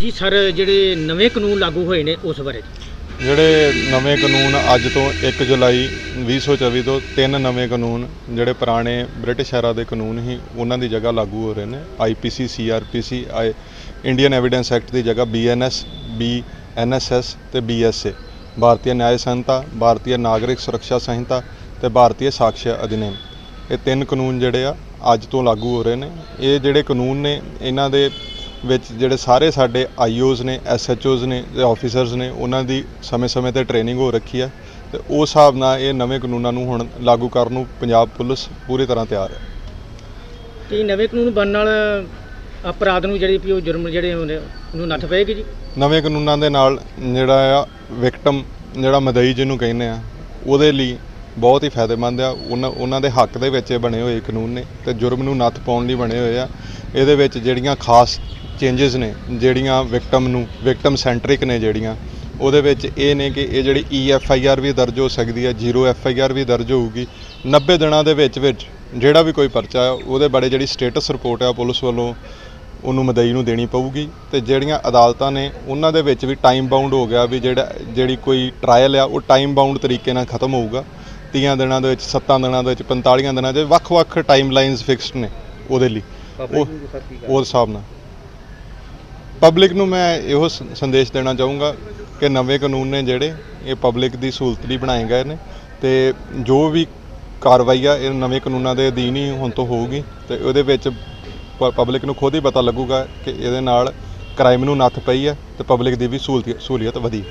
ਜੀ ਸਰ, ਜਿਹੜੇ ਨਵੇਂ ਕਾਨੂੰਨ ਲਾਗੂ ਹੋਏ ਨੇ ਉਸ ਬਾਰੇ? ਜਿਹੜੇ ਨਵੇਂ ਕਾਨੂੰਨ ਅੱਜ ਤੋਂ 1 ਜੁਲਾਈ 2024 ਤੋਂ ਤਿੰਨ ਨਵੇਂ ਕਾਨੂੰਨ, ਜਿਹੜੇ ਪੁਰਾਣੇ ਬ੍ਰਿਟਿਸ਼ ਐਰਾ ਦੇ ਕਾਨੂੰਨ ਸੀ, ਉਹਨਾਂ ਦੀ ਜਗ੍ਹਾ ਲਾਗੂ ਹੋ ਰਹੇ ਨੇ। ਆਈਪੀਸੀ ਸੀਆਰਪੀਸੀ ਆਈ ਇੰਡੀਅਨ ਐਵੀਡੈਂਸ ਐਕਟ ਦੀ ਜਗ੍ਹਾ ਬੀਐਨਐਸ ਬੀ ਐਨਐਸਐਸ ਤੇ ਬੀਐਸਏ ਭਾਰਤੀ ਨਿਆਇ ਸੰਹਿਤਾ ਭਾਰਤੀ ਨਾਗਰਿਕ ਸੁਰੱਖਿਆ ਸੰਹਿਤਾ ਤੇ ਭਾਰਤੀ ਸਾਕਸ਼ੀ ਅਧਿਨਿਯਮ ਇਹ ਤਿੰਨ ਕਾਨੂੰਨ ਜਿਹੜੇ ਆ, ਅੱਜ ਤੋਂ ਲਾਗੂ ਹੋ ਰਹੇ ਨੇ। ਇਹ ਜਿਹੜੇ ਕਾਨੂੰਨ ਨੇ, ਇਹਨਾਂ ਦੇ ਵਿੱਚ ਜਿਹੜੇ ਸਾਰੇ ਸਾਡੇ ਆਈਓਜ਼ ਨੇ ਐਸਐਚਓਜ਼ ਨੇ ਤੇ ਆਫੀਸਰਸ ਨੇ ਉਹਨਾਂ ਦੀ ਸਮੇਂ-ਸਮੇਂ ਤੇ ਟ੍ਰੇਨਿੰਗ ਹੋ ਰੱਖੀ ਆ ਤੇ ਉਸ ਹਿਸਾਬ ਨਾਲ ਇਹ ਨਵੇਂ ਕਾਨੂੰਨਾਂ ਨੂੰ ਹੁਣ ਲਾਗੂ ਕਰਨ ਨੂੰ ਪੰਜਾਬ ਪੁਲਿਸ ਪੂਰੀ ਤਰ੍ਹਾਂ ਤਿਆਰ ਹੈ। ਕੀ ਨਵੇਂ ਕਾਨੂੰਨ ਬਣਨ ਨਾਲ ਅਪਰਾਧ ਨੂੰ ਜਿਹੜੀ ਵੀ ਉਹ ਜੁਰਮ ਜਿਹੜੇ ਹੁੰਦੇ ਉਹਨੂੰ ਨੱਥ ਪਏਗੀ ਜੀ? ਨਵੇਂ ਕਾਨੂੰਨਾਂ ਦੇ ਨਾਲ ਜਿਹੜਾ ਆ ਵਿਕਟਮ ਜਿਹੜਾ ਮਦਈ ਜਿਹਨੂੰ ਕਹਿੰਦੇ ਆ ਉਹਦੇ ਲਈ ਬਹੁਤ ਹੀ ਫਾਇਦੇਮੰਦ ਆ। ਉਹਨਾਂ ਉਹਨਾਂ ਦੇ ਹੱਕ ਦੇ ਵਿੱਚ ਇਹ ਬਣੇ ਹੋਏ ਕਾਨੂੰਨ ਨੇ ਤੇ ਜੁਰਮ ਨੂੰ ਨੱਥ ਪਾਉਣ ਲਈ ਬਣੇ ਹੋਏ ਆ। ਇਹਦੇ ਵਿੱਚ ਜਿਹੜੀਆਂ ਖਾਸ ਚੇਂਜਸ ਨੇ ਜਿਹੜੀਆਂ ਵਿਕਟਮ ਨੂੰ ਵਿਕਟਮ ਸੈਂਟਰਿਕ ਨੇ ਜਿਹੜੀਆਂ ਉਹਦੇ ਵਿੱਚ ਇਹ ਨੇ ਕਿ ਇਹ ਜਿਹੜੀ ਈ ਐਫ ਆਈ ਆਰ ਵੀ ਦਰਜ ਹੋ ਸਕਦੀ ਹੈ ਜ਼ੀਰੋ ਐਫ ਆਈ ਆਰ ਵੀ ਦਰਜ ਹੋਊਗੀ 90 ਦਿਨਾਂ ਦੇ ਵਿੱਚ ਵਿੱਚ ਜਿਹੜਾ ਵੀ ਕੋਈ ਪਰਚਾ ਹੈ ਉਹਦੇ ਬਾਰੇ ਜਿਹੜੀ ਸਟੇਟਸ ਰਿਪੋਰਟ ਹੈ ਪੁਲਿਸ ਵੱਲੋਂ ਉਹਨੂੰ ਮਦਈ ਨੂੰ ਦੇਣੀ ਪਊਗੀ ਤੇ ਜਿਹੜੀਆਂ ਅਦਾਲਤਾਂ ਨੇ ਉਹਨਾਂ ਦੇ ਵਿੱਚ ਵੀ ਟਾਈਮ ਬਾਉਂਡ ਹੋ ਗਿਆ ਵੀ ਜਿਹੜਾ ਜਿਹੜੀ ਕੋਈ ਟ੍ਰਾਇਲ ਆ ਉਹ ਟਾਈਮ ਬਾਉਂਡ ਤਰੀਕੇ ਨਾਲ ਖਤਮ ਹੋਊਗਾ 30 ਦਿਨਾਂ ਦੇ ਵਿੱਚ 7 ਦਿਨਾਂ ਦੇ ਵਿੱਚ 45 ਦਿਨਾਂ ਦੇ ਵੱਖ-ਵੱਖ ਟਾਈਮ ਲਾਈਨਸ ਫਿਕਸਡ ਨੇ ਉਹਦੇ ਲਈ। ਉਹ ਉਹ ਹਿਸਾਬ ਨਾਲ। ਪਬਲਿਕ ਨੂੰ ਮੈਂ ਇਹੋ ਸੰਦੇਸ਼ ਦੇਣਾ ਚਾਹੂੰਗਾ ਕਿ ਨਵੇਂ ਕਾਨੂੰਨ ਨੇ ਜਿਹੜੇ, ਇਹ ਪਬਲਿਕ ਦੀ ਸਹੂਲਤ ਲਈ ਬਣਾਏ ਗਏ ਨੇ ਤੇ ਜੋ ਵੀ ਕਾਰਵਾਈ ਆ, ਇਹ ਨਵੇਂ ਕਾਨੂੰਨਾਂ ਦੇ ਅਧੀਨ ਹੀ ਹੁਣ ਤੋਂ ਹੋਊਗੀ ਤੇ ਉਹਦੇ ਵਿੱਚ ਪਬਲਿਕ ਨੂੰ ਖੁਦ ਹੀ ਪਤਾ ਲੱਗੂਗਾ ਕਿ ਇਹਦੇ ਨਾਲ ਕ੍ਰਾਈਮ ਨੂੰ ਨੱਥ ਪਈ ਹੈ ਤੇ ਪਬਲਿਕ ਦੀ ਵੀ ਸਹੂਲਤ, ਸਹੂਲੀਅਤ ਵਧੀ।